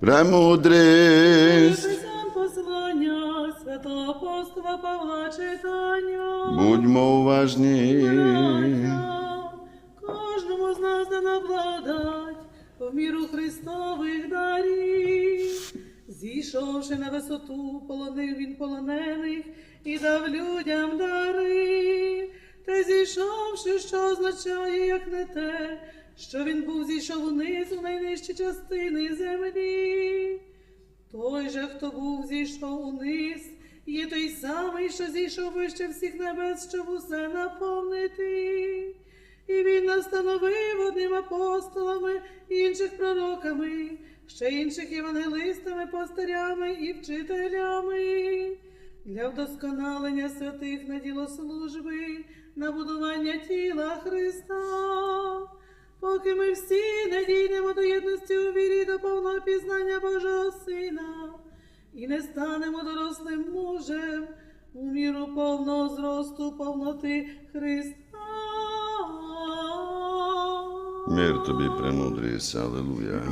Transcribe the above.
Премудрість, послання святого апостола Павла читання. будьмо уважні. Кожному з нас дана благодать в міру Христових дарів. Зійшовши на висоту, полонив він полонених і дав людям дари. Та зійшовши, що означає, як не те, що він був зійшов униз у найнижчі частини землі. Той же, хто був зійшов униз, є той самий, що зійшов вище всіх небес, щоб усе наповнити. І він настановив одним апостолами, інших пророками, ще інших євангелистами, пастирями і вчителями для вдосконалення святих на діло служби, на будування тіла Христа. Поки ми всі не дійдемо до єдності у вірі пізнання Божого Сина і не станемо дорослим мужем у міру повного зросту повноти Христа. Мир тобі, премудрість, алелуя.